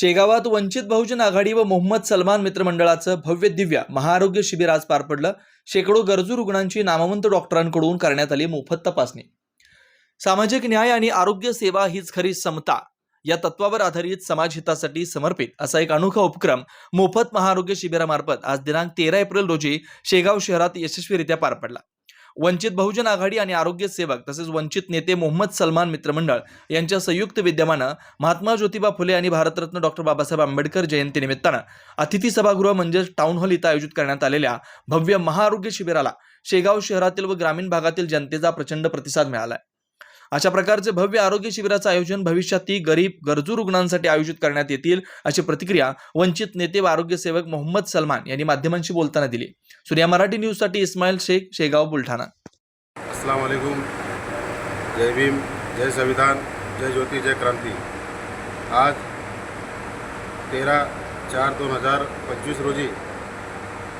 शेगावात वंचित बहुजन आघाडी व मोहम्मद सलमान मित्रमंडळाचं भव्य दिव्य महाआरोग्य शिबिर आज पार पडलं. शेकडो गरजू रुग्णांची नामवंत डॉक्टरांकडून करण्यात आली मोफत तपासणी. सामाजिक न्याय आणि आरोग्य सेवा हीच खरी समता. या तत्वावर आधारित समाजहितासाठी समर्पित असा एक अनोखा उपक्रम मोफत महाआरोग्य शिबिरामार्फत आज दिनांक तेरा एप्रिल रोजी शेगाव शहरात यशस्वीरित्या पार पडला. वंचित बहुजन आघाडी आणि आरोग्य सेवक तसेच वंचित नेते मोहम्मद सलमान मित्रमंडळ यांच्या संयुक्त विद्यमानं महात्मा ज्योतिबा फुले आणि भारतरत्न डॉक्टर बाबासाहेब आंबेडकर जयंती निमित्तानं अतिथी सभागृह म्हणजेच टाउन हॉल इथं आयोजित करण्यात आलेल्या भव्य महाआरोग्य शिबिराला शेगाव शहरातील व ग्रामीण भागातील जनतेचा प्रचंड प्रतिसाद मिळाला आहे अशा प्रकारचे भव्य आरोग्य शिबिराचं आयोजन भविष्यातही गरीब गरजू रुग्णांसाठी आयोजित करण्यात येतील अशी प्रतिक्रिया वंचित नेते व आरोग्य सेवक मोहम्मद सलमान यांनी माध्यमांशी बोलताना दिली. सूर्या मराठी न्यूजसाठी इस्माईल शेख शेगाव बुलढाणा. अस्सलाम वालेकुम जय भीम जय संविधान जय ज्योती जय क्रांती. आज तेरा चार दोन हजार पंचवीस रोजी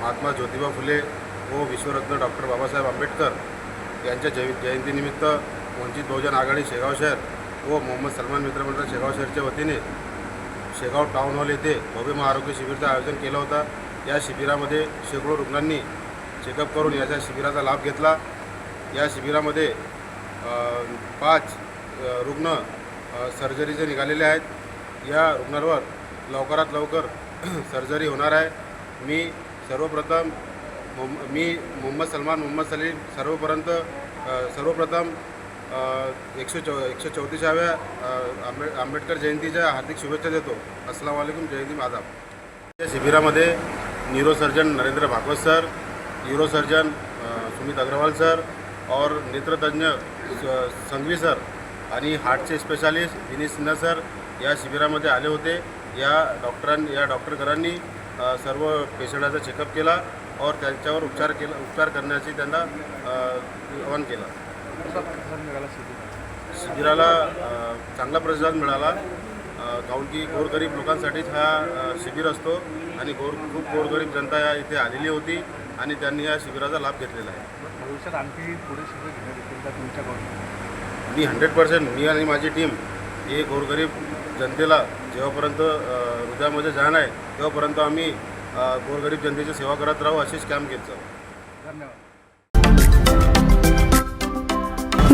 महात्मा ज्योतिबा फुले व विश्वरत्न डॉक्टर बाबासाहेब आंबेडकर यांच्या जय जयंतीनिमित्त वंचित बहुजन आघाडी शेगाव शहर व मोहम्मद सलमान मित्रमंडळ शेगाव शहरच्या वतीने शेगाव टाउन हॉल येथे भव्य महाआरोग्य शिबिरचं आयोजन केलं होतं. या शिबिरामध्ये शेकडो रुग्णांनी चेकअप करून याच्या शिबिराचा लाभ घेतला. या शिबिरामध्ये पाच रुग्ण सर्जरीचे निघालेले आहेत. या रुग्णांवर लवकरात लवकर सर्जरी होणार आहे. मी सर्वप्रथम मी मोहम्मद सलमान मोहम्मद सलीम सर्वपर्यंत सर्वप्रथम एकशे चौ एकशे चौतीसाव्या आंबे आंबेडकर जयंतीच्या हार्दिक शुभेच्छा देतो. अस्सलाम वालेकुम जयंती आदाब या शिबिरामध्ये neurosurgeon Narendra Bhagwat sir neurosurgeon Sumit Agarwal sir और नेत्रतज्ञ संघवी सर आणि हार्टचे स्पेशालिस्ट विनीत सिन्हा सर या शिबिरामध्ये आले होते. या डॉक्टरां या डॉक्टरकरांनी सर्व पेशंटाचा चेकअप केला और त्यांच्यावर उपचार केला उपचार करण्याची त्यांना आवाहन केलं. शिबिराला चांगला प्रतिसाद मिळाला. काहून की गोरगरीब लोकांसाठीच हा शिबिर असतो आणि गोर खूप गोरगरीब जनता या इथे आलेली होती आणि त्यांनी या शिबिराचा लाभ घेतलेला आहे. भविष्यात आणखी पुढे शिबिर घेण्यात येतील का तुमच्याकडून मी हंड्रेड पर्सेंट मी आणि माझी टीम हे गोरगरीब जनतेला जेव्हापर्यंत हृदयामध्ये जाण आहे तेव्हापर्यंत आम्ही गोरगरीब जनतेची सेवा करत राहू अशीच कॅम्प घेत जाऊ. धन्यवाद.